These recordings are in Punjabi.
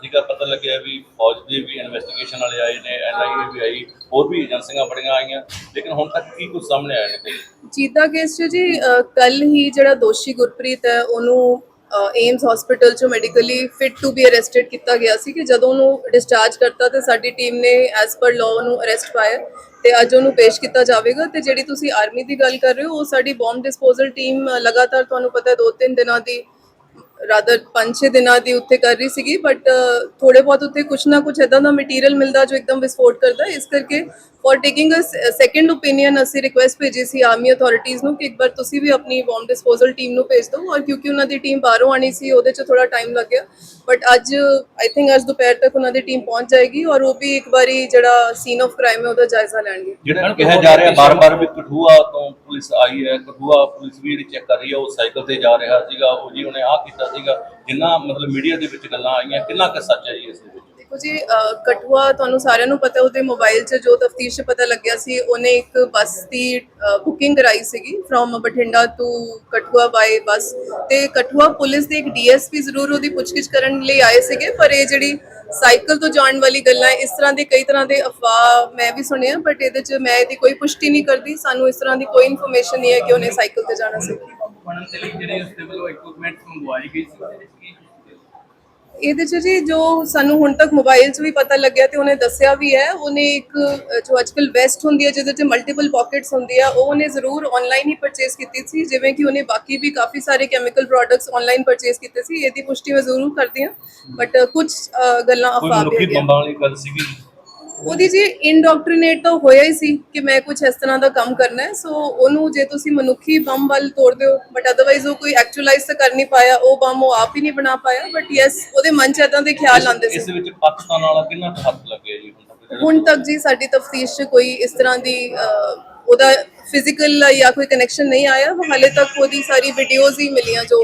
ਸੀਗਾ ਪਤਾ ਲੱਗਿਆ ਵੀ ਫੌਜ ਦੇ ਵੀ ਇਨਵੈਸਟੀਗੇਸ਼ਨ ਵਾਲੇ ਆਏ ਨੇ ਐਨਆਈਏ ਵੀ ਆਈ, ਹੋਰ ਵੀ ਏਜੰਸੀਆਂ ਬੜੀਆਂ ਆਈਆਂ, ਲੇਕਿਨ ਹੁਣ ਤੱਕ ਕੀ ਕੁਝ ਸਾਹਮਣੇ ਆਇਆ ਨਹੀਂ ਜੀਤਾ ਕੇਸ 'ਚ ਜੀ ਕੱਲ ਹੀ ਜਿਹੜਾ ਦੋਸ਼ੀ ਗੁਰਪ੍ਰੀਤ ਹੈ, ਉਹਨੂੰ ਏਮਸ ਹਸਪੀਟਲ 'ਚੋਂ medically fit to be arrested ਕੀਤਾ ਗਿਆ ਸੀ ਕਿ ਜਦੋਂ ਉਹਨੂੰ ਡਿਸਚਾਰਜ ਕਰਤਾ ਤੇ ਸਾਡੀ ਟੀਮ ਨੇ ਐਸ ਪਰ ਲਾਅ ਉਹਨੂੰ ਅਰੈਸਟ ਪਾਇਆ ਤੇ ਅੱਜ ਉਹਨੂੰ ਪੇਸ਼ ਕੀਤਾ ਜਾਵੇਗਾ ਤੇ ਜਿਹੜੀ ਤੁਸੀਂ ਆਰਮੀ ਦੀ ਗੱਲ ਕਰ ਰਹੇ ਹੋ, ਉਹ ਸਾਡੀ ਬੰਬ ਡਿਸਪੋਜ਼ਲ ਟੀਮ ਲਗਾਤਾਰ ਤੁਹਾਨੂੰ ਪਤਾ ਦੋ ਤਿੰਨ ਦਿਨਾਂ ਦੀ ਰਾਦਰ 5-6 ਦਿਨਾਂ ਦੀ ਉੱਥੇ ਕਰ ਰਹੀ ਸੀਗੀ ਬਟ ਥੋੜੇ ਬਹੁਤ ਉੱਥੇ ਕੁਛ ਨਾ ਕੁਛ ਇਦਾਂ ਦਾ ਮਟੀਰੀਅਲ ਮਿਲਦਾ ਜੋ ਇੱਕਦਮ ਵਿਸਫੋਟ ਕਰਦਾ। ਇਸ ਕਰਕੇ for taking a second opinion ਅਸੀਂ ਰਿਕੁਐਸਟ ਭੇਜੀ ਸੀ ਆਰਮੀ ਅਥਾਰਟੀਜ਼ ਨੂੰ ਕਿ ਇੱਕ ਵਾਰ ਤੁਸੀਂ ਵੀ ਆਪਣੀ ਬੰਬ ਡਿਸਪੋਜ਼ਲ ਟੀਮ ਨੂੰ ਭੇਜ ਦਿਓ ਔਰ ਕਿਉਂਕਿ ਉਹਨਾਂ ਦੀ ਟੀਮ ਬਾਹਰੋਂ ਆਣੀ ਸੀ ਉਹਦੇ 'ਚ ਥੋੜਾ ਟਾਈਮ ਲੱਗਿਆ ਬਟ ਅੱਜ ਆਈ ਥਿੰਕ ਅੱਜ ਦੁਪਹਿਰ ਤੱਕ ਉਹਨਾਂ ਦੀ ਟੀਮ ਪਹੁੰਚ ਜਾਏਗੀ ਔਰ ਉਹ ਵੀ ਇੱਕ ਵਾਰੀ ਜਿਹੜਾ ਸੀਨ ਆਫ ਕ੍ਰਾਈਮ ਹੈ ਉਹਦਾ ਜਾਇਜ਼ਾ ਲੈਣਗੇ। ਜਿਹੜਾ ਕਿਹਾ ਜਾ ਰਿਹਾ ਬਾਰ-ਬਾਰ ਵੀ ਕਠੂਆ ਤੋਂ ਪੁਲਿਸ ਆਈ ਹੈ ਕਠੂਆ ਪੁਲਿਸ ਵੀ ਜਿਹੜੀ ਚੈੱਕ ਕਰ ਰਹੀ ਹੈ ਉਹ ਸਾਈਕਲ ਤੇ ਜਾ ਰਿਹਾ ਸੀਗਾ ਉਹ ਜੀ ਉਹਨੇ ਆਹ ਕੀਤਾ ਸੀਗਾ ਜਿੰਨਾ ਮਤਲਬ ਮੀਡੀਆ ਦੇ ਵਿੱਚ ਗੱਲਾਂ ਆਈਆਂ ਕਿੰਨਾ ਕੁ ਸੱਚ ਹੈ ਜੀ ਇਸ ਦੇ ਵਿੱਚ? ਦੇਖੋ ਜੀ ਅ, ਕਠੂਆ ਤੁਹਾਨੂੰ ਸਾਰਿਆਂ ਨੂੰ ਪਤਾ ਉਹਦੇ ਮੋਬਾਈਲ 'ਚ ਜੋ ਤਫਤੀਸ਼ 'ਚ ਪਤਾ ਲੱਗਿਆ ਸੀ ਉਹਨੇ ਇੱਕ ਬੱਸ ਦੀ ਬੁਕਿੰਗ ਕਰਾਈ ਸੀਗੀ from Bathinda to Kathua by bus ਤੇ ਕਠੂਆ ਪੁਲਿਸ ਦੇ ਇੱਕ ਡੀਐਸਪੀ ਜ਼ਰੂਰ ਉਹਦੀ ਪੁੱਛਗਿੱਛ ਕਰਨ ਲਈ ਆਏ ਸੀਗੇ ਪਰ ਇਹ ਜਿਹੜੀ ਸਾਈਕਲ ਤੋਂ ਜਾਣ ਵਾਲੀ ਗੱਲਾਂ ਇਸ ਤਰ੍ਹਾਂ ਦੇ ਕਈ ਤਰ੍ਹਾਂ ਦੇ ਅਫਵਾਹ ਮੈਂ ਵੀ ਸੁਣਿਆ ਬਟ ਇਹਦੇ 'ਚ ਮੈਂ ਇਹਦੀ ਕੋਈ ਪੁਸ਼ਟੀ ਨਹੀਂ ਕਰਦੀ। ਸਾਨੂੰ ਇਸ ਤਰ੍ਹਾਂ ਦੀ ਕੋਈ ਇਨਫੋਰਮੇਸ਼ਨ ਨਹੀਂ ਹੈ ਕਿ ਉਹਨੇ ਸਾਈਕਲ ਤੇ ਜਾਣਾ ਸੀ। ਬਣਨ ਦੇ ਲਈ ਜਿਹੜੇ ਉਸ ਦੇ ਵੱਲੋਂ ਇਕਵਿਪਮੈਂਟ ਮੰਗਵਾਈ ਗਈ ਸੀ ਇਹਦੇ ਚ ਜੀ ਜੋ ਸਾਨੂੰ ਹੁਣ ਤੱਕ ਮੋਬਾਈਲ 'ਚ ਵੀ ਪਤਾ ਲੱਗਿਆ ਤੇ ਉਹਨੇ ਦੱਸਿਆ ਵੀ ਹੈ ਉਹਨੇ ਇੱਕ ਜੋ ਅੱਜਕੱਲ ਵੈਸਟ ਹੁੰਦੀ ਹੈ ਜਿਹਦੇ 'ਚ ਮਲਟੀਪਲ ਪਾਕਟਸ ਹੁੰਦੀ ਆ ਉਹ ਉਹਨੇ ਜ਼ਰੂਰ ਆਨਲਾਈਨ ਹੀ ਪਰਚੇਸ ਕੀਤੀ ਸੀ ਜਿਵੇਂ ਕਿ ਉਹਨੇ ਬਾਕੀ ਵੀ ਕਾਫੀ ਸਾਰੇ ਕੈਮੀਕਲ ਪ੍ਰੋਡਕਟਸ ਆਨਲਾਈਨ ਪਰਚੇਸ ਕੀਤੇ ਸੀ ਇਹਦੀ ਪੁਸ਼ਟੀ ਮੈਂ ਜ਼ਰੂਰ ਕਰਦੀ ਹਾਂ ਬਟ ਕੁਝ ਗੱਲਾਂ ਕੋਈ ਅਫਵਾਹ ਵੀ ਮਨੁੱਖੀ ਹੈਗੀਆਂ। ਬੰਬਾਂ ਵਾਲੀ ਗੱਲ ਸੀਗੀ ਉਹਦੀ ਜੀ ਇਨਡੋਕਟ੍ਰੀਨੇਟ ਤਾਂ ਹੋਇਆ ਹੀ ਸੀ ਕਿ ਮੈਂ ਕੁਝ ਇਸ ਤਰ੍ਹਾਂ ਦਾ ਕੰਮ ਕਰਨਾ ਹੈ। ਸੋ ਉਹਨੂੰ ਜੇ ਤੁਸੀਂ ਮਨੁੱਖੀ ਬੰਮ ਵੱਲ ਤੋੜ ਦਿਓ ਬਟ ਅਦਰਵਾਈਜ਼ ਉਹ ਕੋਈ ਐਕਚੁਅਲਾਈਜ਼ ਤਾਂ ਕਰ ਨਹੀਂ ਪਾਇਆ ਉਹ ਬੰਮ ਉਹ ਆਪ ਹੀ ਨਹੀਂ ਬਣਾ ਪਾਇਆ। ਬਟ ਯੈਸ ਉਹਦੇ ਮਨ 'ਚ ਇਦਾਂ ਦੇ ਖਿਆਲ ਆਉਂਦੇ ਇਸ ਸੀ ਵਿੱਚ ਪਾਕਿਸਤਾਨ ਵਾਲਾ ਕਿੰਨਾ ਕੁ ਹੱਥ ਲੱਗਿਆ ਜੀ ਹੁਣ ਤੱਕ? ਜੀ ਸਾਡੀ ਤਫਤੀਸ਼ 'ਚ ਕੋਈ ਇਸ ਤਰ੍ਹਾਂ ਦੀ ਉਹਦਾ ਫਿਜ਼ੀਕਲ ਜਾਂ ਕੋਈ ਕਨੈਕਸ਼ਨ ਨਹੀਂ ਆਇਆ। ਹਾਲੇ ਤੱਕ ਉਹਦੀ ਸਾਰੀ ਵੀਡੀਓਜ਼ ਹੀ ਮਿਲੀਆਂ ਜੋ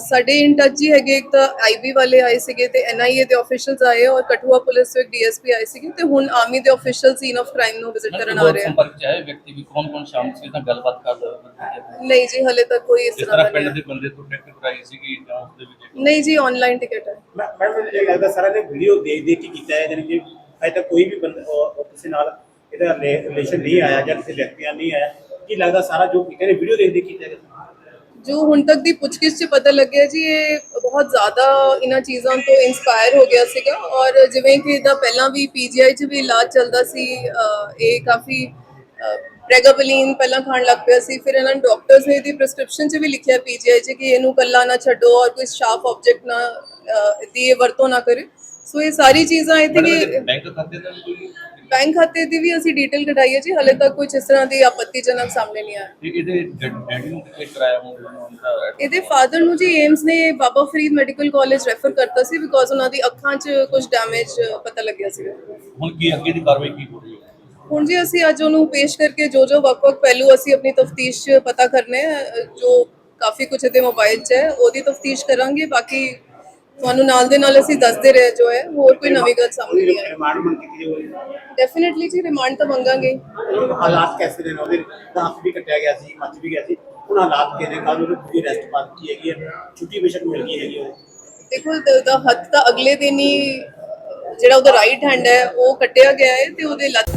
ਸਾਡੇ ਇਨ ਟੱਚ ਜੀ ਹੈਗੇ ਇੱਕ ਤਾਂ ਆਈਬੀ ਵਾਲੇ ਆਏ ਸੀਗੇ ਤੇ ਐਨਆਈਏ ਦੇ ਆਫੀਸ਼ੀਅਲਸ ਆਏ ਔਰ ਕਠੂਆ ਪੁਲਿਸ ਤੋਂ ਇੱਕ ਡੀਐਸਪੀ ਆਏ ਸੀਗੇ ਤੇ ਹੁਣ ਆਰਮੀ ਦੇ ਆਫੀਸ਼ੀਅਲ ਸੀਨ ਆਫ ਕ੍ਰਾਈਮ ਨੂੰ ਵਿਜ਼ਿਟ ਕਰਨ ਆ ਰਹੇ ਆ। ਸੰਪਰਕ ਚ ਆਏ ਵਿਅਕਤੀ ਵੀ? ਕੌਣ ਕੌਣ ਸ਼ਾਮਲ ਸੀ? ਤਾਂ ਗੱਲਬਾਤ ਕਰਦਾ ਹੋਵੇ ਨਹੀਂ ਜੀ ਹਲੇ ਤੱਕ ਕੋਈ ਇਸ ਤਰ੍ਹਾਂ ਦਾ ਪਿੰਡ ਨਹੀਂ ਦੇ ਬੰਦੇ ਤੋਂ ਟਿਕਟ ਕਰਾਈ ਸੀਗੀ ਜਾਂ ਉਸ ਦੇ ਵਿੱਚ ਹੈ। ਨਹੀਂ ਜੀ ਆਨਲਾਈਨ ਟਿਕਟ ਹੈ। ਮੈਂ ਮੈਨੂੰ ਇਹ ਲੱਗਦਾ ਸਾਰਾ ਨੇ ਵੀਡੀਓ ਦੇਖ ਦੇਖ ਕੇ ਕੀਤਾ ਹੈ ਜਾਨੀ ਕਿ ਅਜੇ ਤੱਕ ਕੋਈ ਵੀ ਬੰਦਾ ਉਹ- ਉਹ ਕਿਸੇ ਨਾਲ ਇਹਦਾ ਰਿਲੇਸ਼ਨ ਨਹੀਂ ਆਇਆ ਜਾਂ ਕਿਸੇ ਵਿਅਕਤੀ ਨਾਲ ਨਹੀਂ ਆਇਆ। ਕੀ ਲੱਗਦਾ ਸਾਰਾ ਜੋ ਕੀਤਾ ਨੇ ਵੀਡੀਓ ਦੇਖ ਦੇਖ ਕੀਤਾ ਹੈ? ਜੋ ਹੁਣ ਤੱਕ ਦੀ ਪੁੱਛਗਿੱਛ 'ਚ ਪਤਾ ਲੱਗਿਆ ਜੀ ਇਹ ਬਹੁਤ ਜ਼ਿਆਦਾ ਇਹਨਾਂ ਚੀਜ਼ਾਂ ਤੋਂ ਇਨਸਪਾਇਰ ਹੋ ਗਿਆ ਸੀਗਾ ਔਰ ਜਿਵੇਂ ਕਿ ਇਹਦਾ ਪਹਿਲਾਂ ਵੀ ਪੀਜੀਆਈ 'ਚ ਵੀ ਇਲਾਜ ਚੱਲਦਾ ਸੀ ਅਹ, ਇਹ ਕਾਫੀ ਪ੍ਰੈਗਾਬਲਿਨ ਪਹਿਲਾਂ ਖਾਣ ਲੱਗ ਪਿਆ ਸੀ ਫਿਰ ਇਹਨਾਂ ਡਾਕਟਰਸ ਨੇ ਇਹਦੀ ਪ੍ਰੈਸਕ੍ਰਿਪਸ਼ਨ 'ਚ ਵੀ ਲਿਖਿਆ ਪੀਜੀਆਈ 'ਚ ਕਿ ਇਹਨੂੰ ਕੱਲਾ ਨਾ ਛੱਡੋ ਔਰ ਕੋਈ ਸ਼ਾਰਪ ਆਬਜੈਕਟ ਨਾ ਅਹ, ਦੀ ਇਹ ਵਰਤੋਂ ਨਾ ਕਰੇ ਸੋ ਇਹ ਸਾਰੀ ਚੀਜ਼ਾਂ ਆਈ ਥਿੰਕ ਬੈਂਕ ਖਾਤੇ ਦਾ ਵੀ ਕੋਈ ਬੈਂਕ ਖਾਤੇ ਦੀ ਵੀ ਅਸੀਂ ਡਿਟੇਲ ਕਢਾਈ ਹੈ ਜੀ ਹਲੇ ਤੱਕ ਕੁਝ ਇਸ ਤਰ੍ਹਾਂ ਦੀ ਆਪੱਤੀਜਨਕ ਸਾਹਮਣੇ ਨਹੀਂ ਆਇਆ। ਤੇ ਇਹਦੇ ਡੈਡੀ ਨੂੰ ਕਿੱਥੇ ਕਰਾਇਆ ਹੋਊਗਾ ਇਹਦੇ ਫਾਦਰ ਨੂੰ ਜੀ ਏਮਸ ਨੇ Baba Farid medical college refer ਕਰਤਾ ਸੀ ਬਿਕੋਜ਼ ਉਹਨਾਂ ਦੀ ਅੱਖਾਂ 'ਚ ਕੁਝ ਡੈਮੇਜ ਪਤਾ ਲੱਗਿਆ ਸੀ। ਹੁਣ ਕੀ ਅੱਗੇ ਦੀ ਕਾਰਵਾਈ ਕੀ ਹੋ ਰਹੀ ਹੈ? ਹੁਣ ਜੀ ਅਸੀਂ ਅੱਜ ਉਹਨੂੰ ਪੇਸ਼ ਕਰਕੇ ਜੋ ਜੋ ਵੱਖ-ਵੱਖ ਪਹਿਲੂ ਅਸੀਂ ਆਪਣੀ ਤਫਤੀਸ਼ ਪਤਾ ਕਰਨੇ ਜੋ ਕਾਫੀ ਕੁਝ ਇਹਦੇ ਮੋਬਾਈਲ 'ਚ ਹੈ ਉਹਦੀ ਤਫਤੀਸ਼ ਕਰਾਂਗੇ। ਬਾਕੀ ਤੁਹਾਨੂੰ ਨਾਲ ਦੇ ਨਾਲ ਅਸੀਂ ਦੱਸਦੇ ਰਹੇ ਜੋ ਹੈ ਹੋਰ ਕੋਈ ਨਵੀਂ ਗੱਲ ਸਾਹਮਣੇ ਨਹੀਂ ਆਈ। ਰਿਮਾਂਡ ਮੰਗ ਕੀਤੀ ਹੋਈ ਡੈਫੀਨਿਟਲੀ ਜੀ ਰਿਮਾਂਡ ਤਾਂ ਮੰਗਾਂਗੇ। ਉਹਨਾਂ ਦੇ ਹਾਲਾਤ ਕੈਸੇ ਨੇ ਉਹਦੇ ਹੱਥ ਵੀ ਕੱਟਿਆ ਗਿਆ ਸੀ ਮੱਚ ਵੀ ਗਿਆ ਸੀ। ਹੁਣ ਹਾਲਾਤ ਕਿਹਦੇ ਕੱਲ ਉਹਨੂੰ ਪੂਰੀ ਰੈਸਟ ਪਾ ਦਿੱਤੀ ਹੈਗੀ ਹੈ। ਛੁੱਟੀ ਬੇਸ਼ੱਕ ਮਿਲ ਗਈ ਹੈਗੀ ਉਹਦੇ। ਦੇਖੋ ਉਹਦਾ ਹੱਥ ਤਾਂ ਅਗਲੇ ਦਿਨ ਹੀ ਜਿਹੜਾ ਉਹਦਾ ਰਾਈਟ ਹੈਂਡ ਹੈ ਉਹ ਕੱਟਿਆ ਗਿਆ ਹੈ ਤੇ ਉਹਦੇ ਲੱਤ